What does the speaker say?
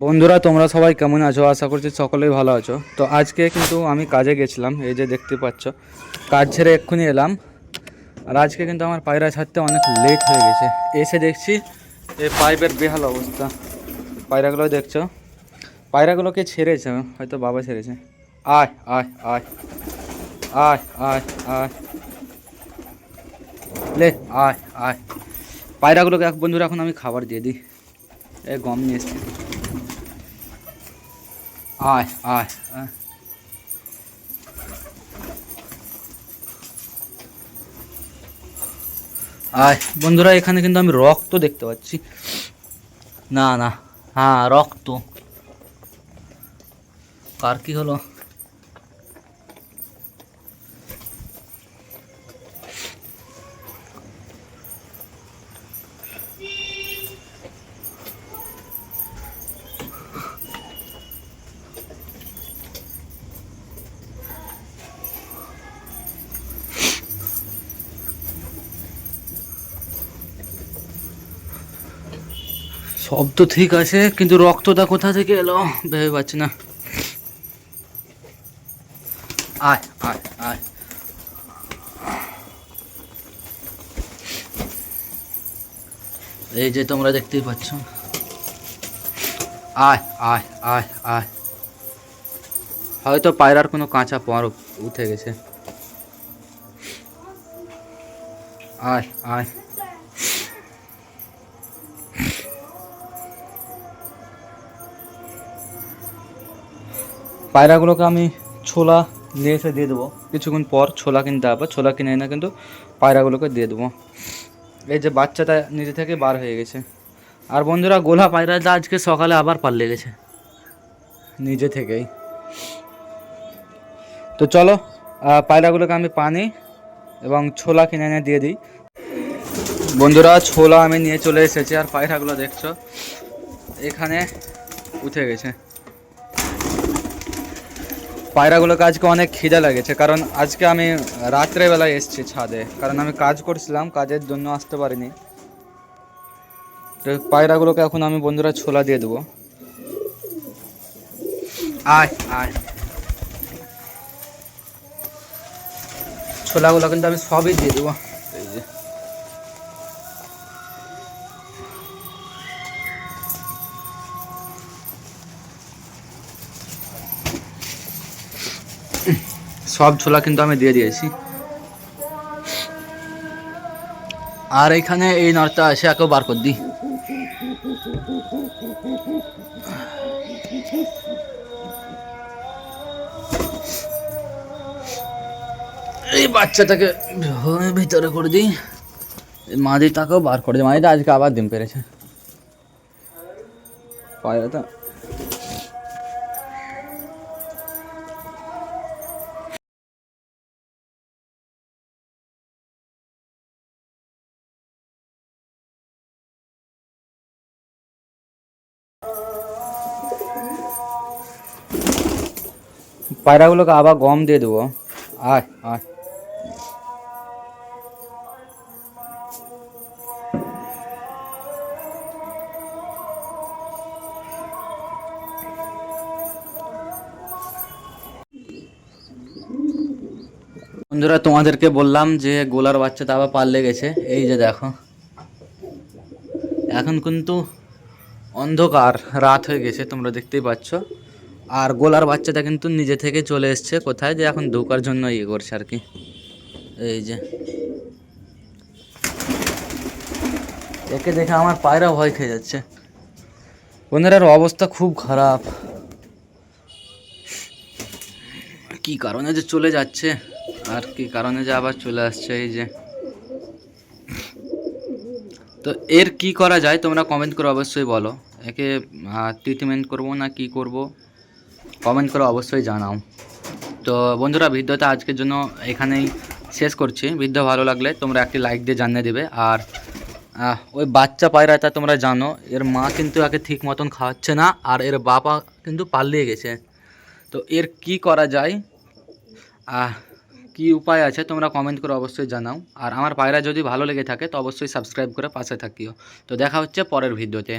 বন্ধুরা, তোমরা সবাই কেমন আছো? আশা করছি সকলেই ভালো আছো। তো আজকে কিন্তু আমি কাজে গেছিলাম, এই যে দেখতে পাচ্ছ। কাজ ছেড়ে এক্ষুনি এলাম। আর আজকে কিন্তু আমার পায়রা ছাড়তে অনেক লেট হয়ে গেছে। এসে দেখছি এই পাইপের বেহাল অবস্থা। পায়রাগুলো দেখছ? পায়রাগুলোকে ছেড়েছে, হয়তো বাবা ছেড়েছে। আয় আয় আয় আয় আয় আয়। লে, আয় আয়। পায়রাগুলোকে এক বন্ধুরা, এখন আমি খাবার দিয়ে দিই। এ গম নিয়ে এসছি। আয় আয় আয় আয় বন্ধুরা, এখানে কিন্তু আমি রক্ত দেখতে পাচ্ছি। না না। হ্যাঁ রক্ত। কার কি হলো? সব তো ঠিক আছে, কিন্তু রক্তটা কোথা থেকে এলো? ভেবে পাচ্ছি না। আয় আয় আয়। এই যে তোমরা দেখতেই পাচ্ছ। আয় আয় আয় আয়। হয়তো পায়রার কোনো কাঁচা পর উঠে গেছে। আয় আয়। পায়রাগুলোকে আমি ছোলা নিয়ে এসে দিয়ে দেবো। কিছুক্ষণ পর ছোলা কিনতে হবে। ছোলা কিনে এনে কিন্তু পায়রাগুলোকে দিয়ে দেবো। এই যে বাচ্চাটা নিজে থেকে বার হয়ে গেছে। আর বন্ধুরা, গোলা পায়রাটা আজকে সকালে আবার পাল্লে গেছে। নিজে থেকেই। তো চলো পায়রাগুলোকে আমি পানি এবং ছোলা কিনে এনে দিয়ে দিই। বন্ধুরা, ছোলা আমি নিয়ে চলে এসেছি। আর পায়রাগুলো দেখছ, এখানে উঠে গেছে। পায়রাগুলোকে আজকে অনেক খিদে লেগেছে। কারণ আজকে আমি রাত্রেবেলায় এসেছি ছাদে। কারণ আমি কাজ করছিলাম, কাজের জন্য আসতে পারিনি। তো পায়রাগুলোকে এখন আমি বন্ধুরা ছোলা দিয়ে দেবো। আয় আয়। ছোলাগুলো কিন্তু আমি সবই দিয়ে দেবো। সব ছোলা কিন্তু আমি দিয়ে দিয়েছি। আর এখানে এই নরটা এসে একেও বার করে দিই। এই বাচ্চাটাকে ভিতরে করে দিই। মাদিটাকেও বার করে দিই। মাদিটা আজকে আবার ডিম পেরেছে। পায়রাটা পায়রাগুলোকে আবার গম দিয়ে দেবো। আয় আয়। বন্ধুরা, তোমাদেরকে বললাম যে গোলার বাচ্চাটা আবার পাল্লে গেছে। এই যে দেখো। এখন কিন্তু অন্ধকার, রাত হয়ে গেছে, তোমরা দেখতেই পাচ্ছ। আর গোলার বাচ্চাটা কিন্তু নিজে থেকে চলে এসছে কোথায় যে এখন ঢোকার জন্য ইয়ে করছে আর কি। এই যে। একে দেখে আমার পায়রা ভয় খেয়ে যাচ্ছে। বন্ধুরার অবস্থা খুব খারাপ। কি কারণে যে চলে যাচ্ছে? আর কি কারণে যে আবার চলে আসছে? এই যে। তো এর কি করা যায় তোমরা কমেন্ট করে অবশ্যই বলো। একে ট্রিটমেন্ট করব না কি করব? কমেন্ট করে অবশ্যই জানাও। তো বন্ধুরা ভিডিওটা আজকের জন্য এখানেই শেষ করছি। ভিডিও ভালো লাগলে তোমরা একটি লাইক দিয়ে জানিয়ে দেবে। আর ওই বাচ্চা পায়রাটা তোমরা জানো, এর মা কিন্তু একে ঠিক মতন খাওয়াচ্ছে না, আর এর বাবা কিন্তু পালিয়ে গেছে। তো এর কি করা যায়? কি উপায় আছে তোমরা কমেন্ট করে অবশ্যই জানাও। আর আমার পায়রা যদি ভালো লেগে থাকে, তো অবশ্যই সাবস্ক্রাইব করে পাশে থাকিও। তো দেখা হচ্ছে পরের ভিডিওতে।